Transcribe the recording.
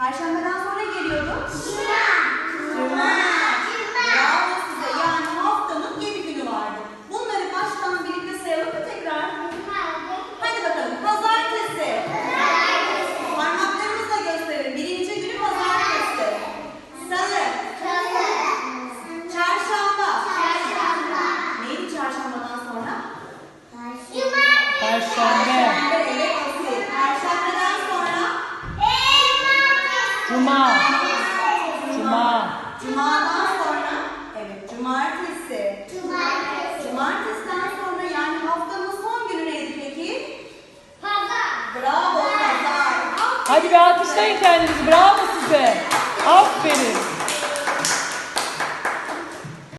Perşembeden sonra geliyordu. Şuna. Cuma. Cuma. Cuma'dan sonra? Evet, cumartesi. Cumartesi. Cumartesiden sonra yani haftanın son günü neydi peki? Pazar. Bravo, pazar. Hadi bir alkışlayın kendinizi. Bravo size. Aferin.